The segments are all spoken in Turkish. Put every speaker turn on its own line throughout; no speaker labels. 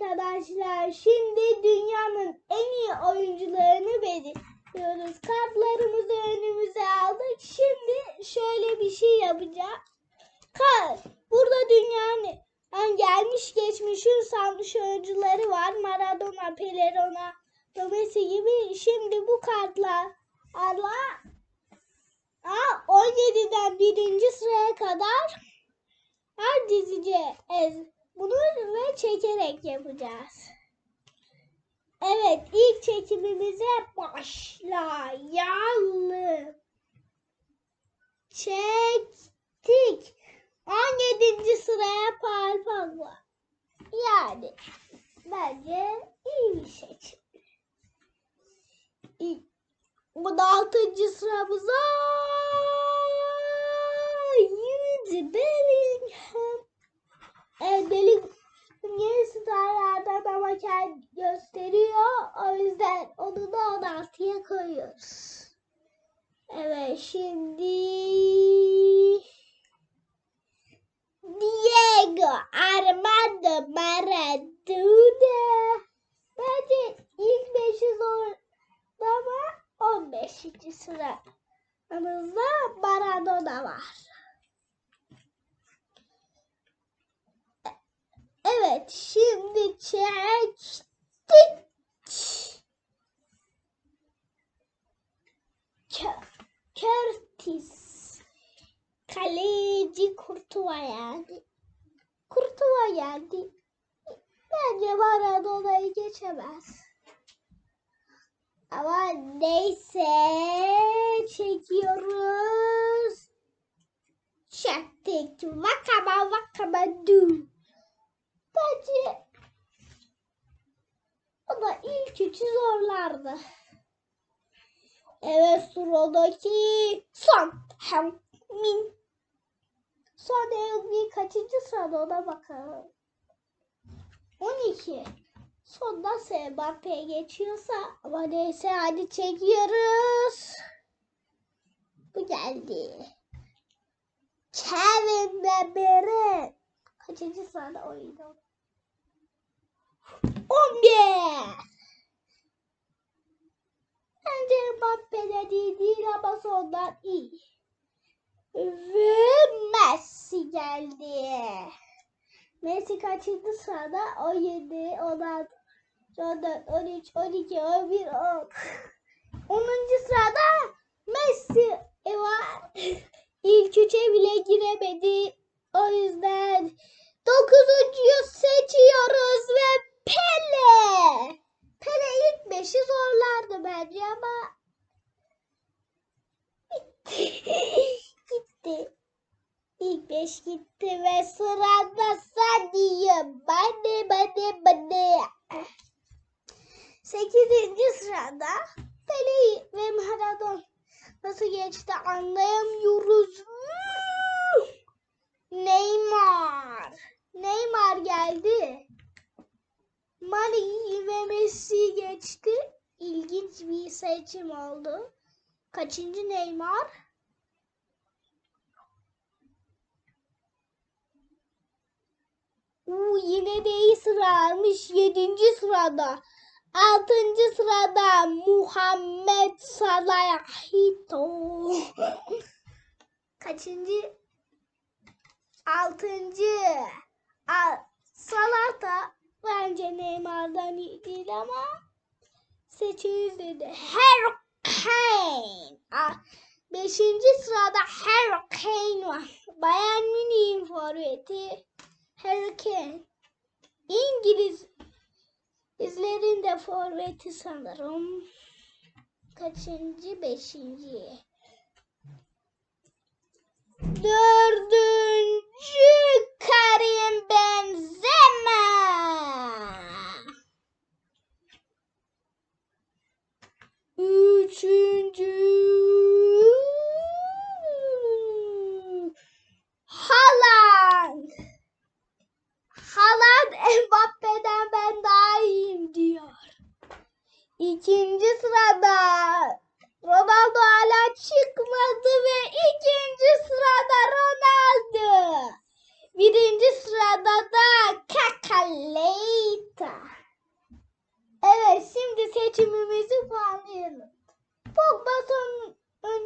arkadaşlar. Şimdi dünyanın en iyi oyuncularını belirliyoruz. Kartlarımızı önümüze aldık. Şimdi şöyle bir şey yapacağız. Kar, burada dünyanın yani gelmiş geçmiş sanmış oyuncuları var. Maradona, Pelerona, Messi gibi. Şimdi bu kartlar Allah Aa, 17'den birinci sıraya kadar her dizeceğiz. Bunu ve çekerek yapacağız. Evet, ilk çekimimize başlayalım. Çektik. 17. sıraya Parpal var. Yani bence iyi bir seçim. İlk 16. sıramıza Jude Bellingham. Evet, Bellingham yeni starlardan ama kendi gösteriyor. O yüzden onu da 16'ya koyuyoruz. Evet şimdi Diego Armando Maradona. Bence ilk beşi zor ama 15. sıra. Aramızda Maradona var. Evet, şimdi çektik. Curtis. Kaleci Kurtuva yani. Kurtuva geldi. Bence Maradona'yı geçemez. Ama neyse çekiyoruz. Çektik. Vakaba vakaba du. Bence o da ilk üçü zorlardı. Evet sıradaki son Min. Son Elmi kaçıncı sırada ona bakalım. 12. Sonda Mbappe geçiyorsa ama neyse hadi çekiyoruz. Bu geldi. Kevin De Kaçıncı sırada oynuyor? 11. Bence Mbappe de değil, değil ama sondan iyi. Ve Messi geldi. Messi kaçıncı sırada? 17, 16, 14, 13, 12, 11, 10. 10. sırada Messi var. İlk üçe bile giremedi. O yüzden 9.yu seçiyoruz ve Pele. Pele ilk beşi zorlardı bence ama gitti. gitti. İlk beş gitti ve sırada Sadio Mane Mane Mane. Sekizinci sırada Pele ve Maradona nasıl geçti anlayamıyoruz. Neymar. Neymar geldi. Mane ve Messi geçti. İlginç bir seçim oldu. Kaçıncı Neymar? Uu, yine de iyi sıra almış. Yedinci sırada. Altıncı sırada Muhammed Salahito. Kaçıncı? Altıncı. Al Salah da bence Neymar'dan iyi değil ama seçiyoruz dedi. Ah, Beşinci sırada Harry Kane var. Bayern Münih'in forveti. Harry Kane. İngiliz izlerin de forveti sanırım. Kaçıncı? Beşinci. Dördüncü Karim Benzema. Üçüncü Haaland.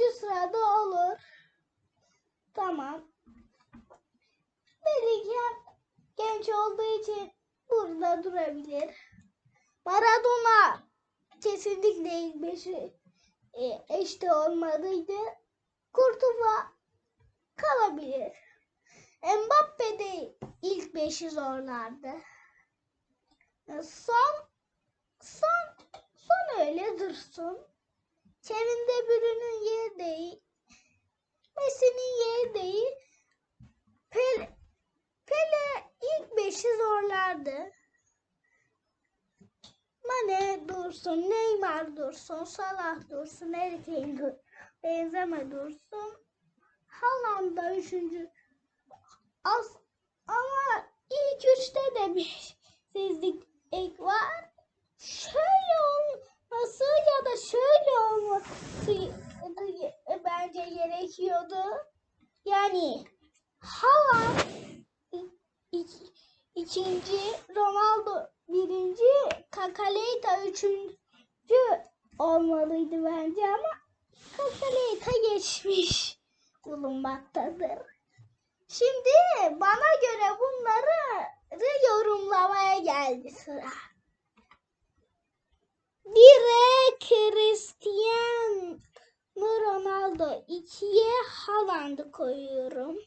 Üçüncü sırada olur. Tamam. Bellingham genç olduğu için burada durabilir. Maradona kesinlikle ilk beşi e, eşte olmalıydı. Kurtuba kalabilir. Mbappe de ilk beşi zorlardı. Son son son öyle dursun. Kevin De Bruyne'nin yeri değil. Messi'nin yeri değil. Pele, Pele ilk beşi zorlardı. Mane dursun, Neymar dursun, Salah dursun, Kane dur, Benzema dursun. Haaland da üçüncü. Az, ama ilk üçte de bir sizlik ek var. Şöyle olması ya da şöyle olması bence gerekiyordu. Yani Haaland ikinci, Ronaldo birinci, Kakaleyta üçüncü olmalıydı bence ama Kakaleyta geçmiş bulunmaktadır. Şimdi bana göre bunları yorumlamaya geldi sıra. Bire Cristiano Ronaldo, ikiye Haaland'ı koyuyorum.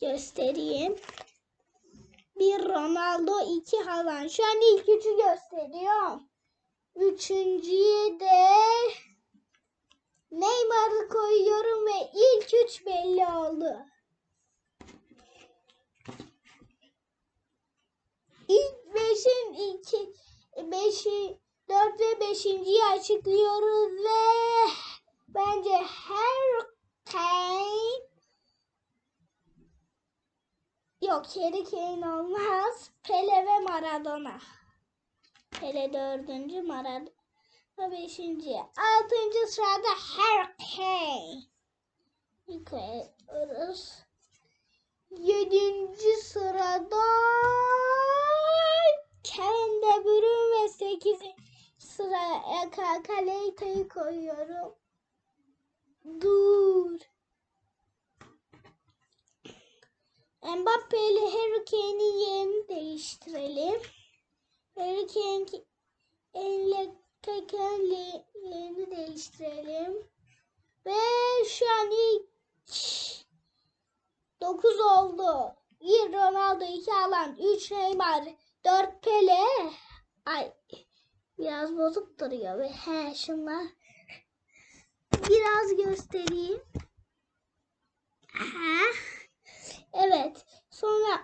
Göstereyim. Bir Ronaldo, iki Haaland. Şu an ilk üçü gösteriyor. Üçüncüye de Neymar'ı koyuyorum ve ilk üç belli oldu. İlk beşin iki, beşi, beşinciyi açıklıyoruz ve bence her Kane yok Harry Kane olmaz. Pele ve Maradona. Pele dördüncü, Maradona beşinci. Altıncı sırada Harry Kane. Koyuyoruz. Yedinci Kakaleyta'yı koyuyorum. Dur. Mbappe ile Harry Kane'in yerini değiştirelim. Harry Kane ile Kakaleyta'nın yerini değiştirelim. Ve şu an ilk 9 oldu. 1 Ronaldo, 2 Haaland, 3 Neymar, 4 Pele. Ay biraz bozuk duruyor ve he şunlar. Biraz göstereyim. Ha. Evet. Sonra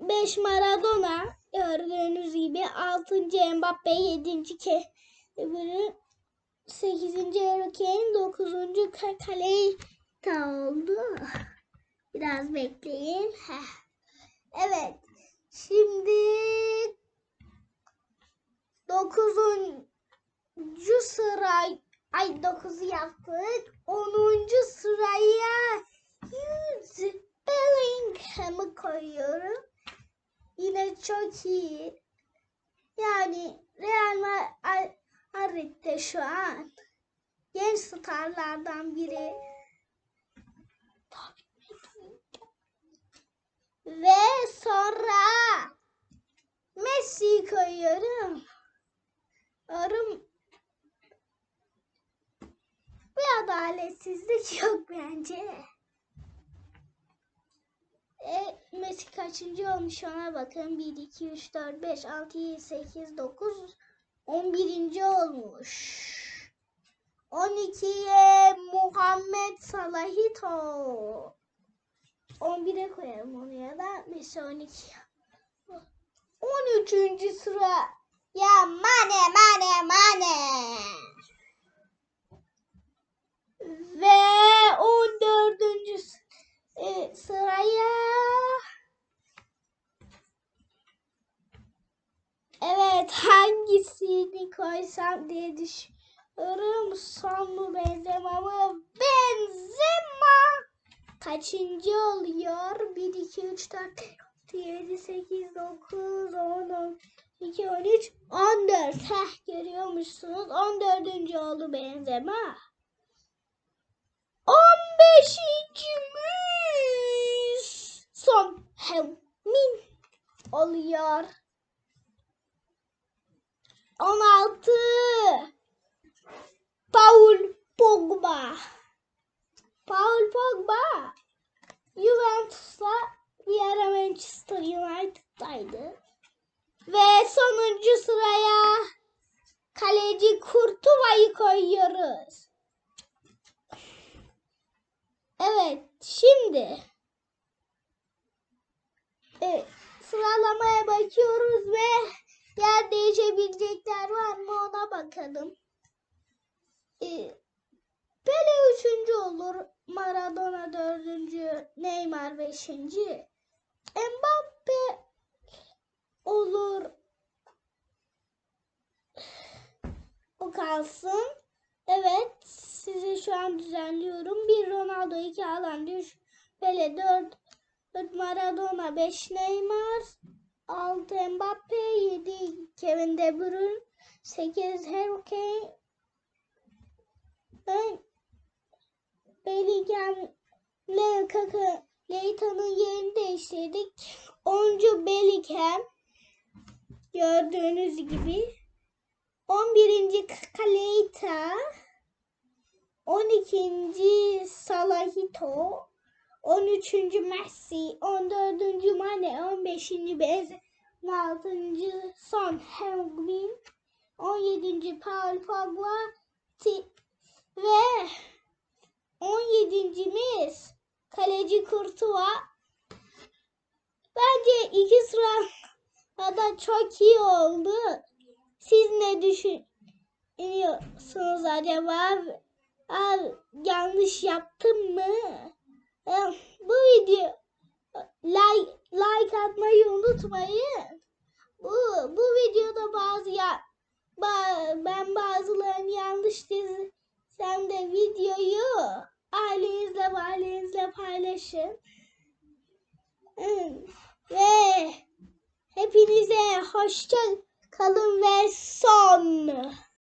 5 Maradona gördüğünüz gibi 6. Mbappe 7. Kevin 8. Harry Kane 9. Kakaleyta oldu. Biraz bekleyin. Heh. Evet. Şimdi 9. sıra ay 9'u yaptık. 10. sıraya 100 Bellingham'ı koyuyorum. Yine çok iyi. Yani Real Madrid'de şu an genç starlardan biri. Ve sonra Messi koyuyorum. Arım bir yok bence. E, Messi kaçıncı olmuş ona bakın. 1, 2, 3, 4, 5, 6, 7, 8, 9, 11. olmuş. 12'ye Muhammed Salahito. 11'e koyalım onu ya da Messi 12. 13. sıra ya Mane Mane Mane. Ve 14. s- e, sıraya Evet hangisini koysam diye düşünüyorum. Son mu Benzema mı? Benzema kaçıncı oluyor? 1, 2, 3, 4, 6, 7, 8, 9, 10, 12, 13, 14. Heh görüyormuşsunuz. 14. oldu Benzema. 15. Son. Min oluyor. 16 Paul Pogba Paul Pogba Juventus'ta bir ara Manchester United'daydı. Ve sonuncu sıraya kaleci Kurtuva'yı koyuyoruz. Evet, şimdi e, sıralamaya bakıyoruz ve yer değişebilecekler var mı ona bakalım. E, Pele üçüncü olur, Maradona dördüncü, Neymar beşinci, Mbappe olur. O kalsın. Evet, sizi şu an düzenliyorum. Bir Ronaldo, iki Haaland, üç Pele, dört, dört Maradona, beş Neymar, altı Mbappe, yedi Kevin De Bruyne, sekiz Harry Kane, on Bellingham, Lukaku, Leighton'un yerini değiştirdik. 10. Bellingham, gördüğünüz gibi. 11. Kaleta, 12. Salahito, 13. Messi, 14. Mane, 15. Benzema, 16. Son Heung-min, 17. Paul Pogba ve 17.miz Kaleci Kurtuva. Bence iki sırada çok iyi oldu. Siz ne düşünüyorsunuz acaba? Yanlış yaptım mı? Eh, Bu video like, like atmayı unutmayın. Bu, bu videoda bazı ya ba- ben bazılarını yanlış çizsem de videoyu ailenizle ailenizle paylaşın. Ve hepinize hoşça kalın ve son.